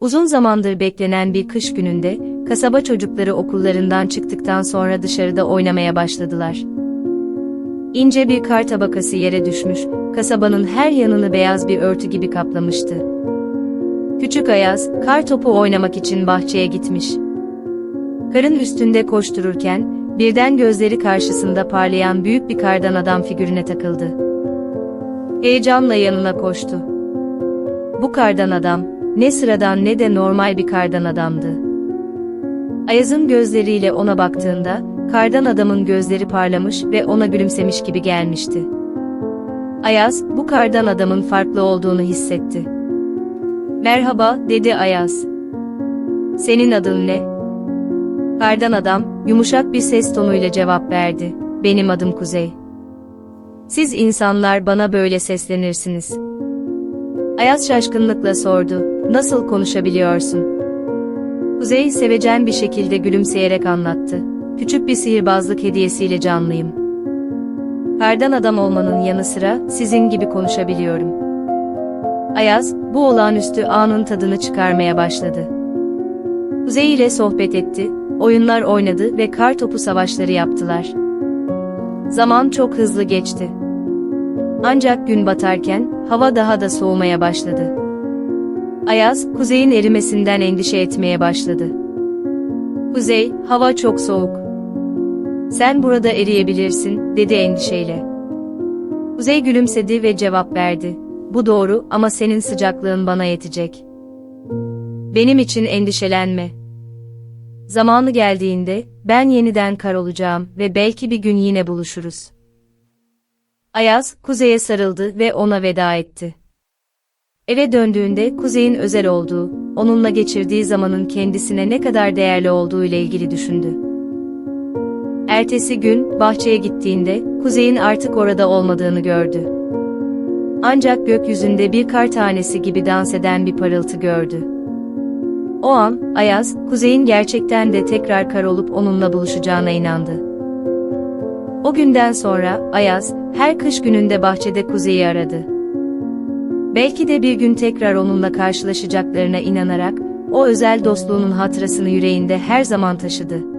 Uzun zamandır beklenen bir kış gününde, kasaba çocukları okullarından çıktıktan sonra dışarıda oynamaya başladılar. İnce bir kar tabakası yere düşmüş, kasabanın her yanını beyaz bir örtü gibi kaplamıştı. Küçük Ayaz, kar topu oynamak için bahçeye gitmiş. Karın üstünde koştururken, birden gözleri karşısında parlayan büyük bir kardan adam figürüne takıldı. Heyecanla yanına koştu. Bu kardan adam, ne sıradan ne de normal bir kardan adamdı. Ayaz'ın gözleriyle ona baktığında, kardan adamın gözleri parlamış ve ona gülümsemiş gibi gelmişti. Ayaz, bu kardan adamın farklı olduğunu hissetti. Merhaba, dedi Ayaz. Senin adın ne? Kardan adam, yumuşak bir ses tonuyla cevap verdi. Benim adım Kuzey. Siz insanlar bana böyle seslenirsiniz. Ayaz şaşkınlıkla sordu. Nasıl konuşabiliyorsun? Kuzey sevecen bir şekilde gülümseyerek anlattı. Küçük bir sihirbazlık hediyesiyle canlıyım. Kardan adam olmanın yanı sıra sizin gibi konuşabiliyorum. Ayaz, bu olağanüstü anın tadını çıkarmaya başladı. Kuzey ile sohbet etti, oyunlar oynadı ve kar topu savaşları yaptılar. Zaman çok hızlı geçti. Ancak gün batarken hava daha da soğumaya başladı. Ayaz, kuzeyin erimesinden endişe etmeye başladı. Kuzey, hava çok soğuk. Sen burada eriyebilirsin, dedi endişeyle. Kuzey gülümsedi ve cevap verdi. Bu doğru ama senin sıcaklığın bana yetecek. Benim için endişelenme. Zamanı geldiğinde ben yeniden kar olacağım ve belki bir gün yine buluşuruz. Ayaz, Kuzey'e sarıldı ve ona veda etti. Eve döndüğünde Kuzey'in özel olduğu, onunla geçirdiği zamanın kendisine ne kadar değerli olduğu ile ilgili düşündü. Ertesi gün bahçeye gittiğinde Kuzey'in artık orada olmadığını gördü. Ancak gökyüzünde bir kar tanesi gibi dans eden bir parıltı gördü. O an Ayaz, Kuzey'in gerçekten de tekrar kar olup onunla buluşacağına inandı. O günden sonra Ayaz her kış gününde bahçede Kuzey'i aradı. Belki de bir gün tekrar onunla karşılaşacaklarına inanarak o özel dostluğunun hatırasını yüreğinde her zaman taşıdı.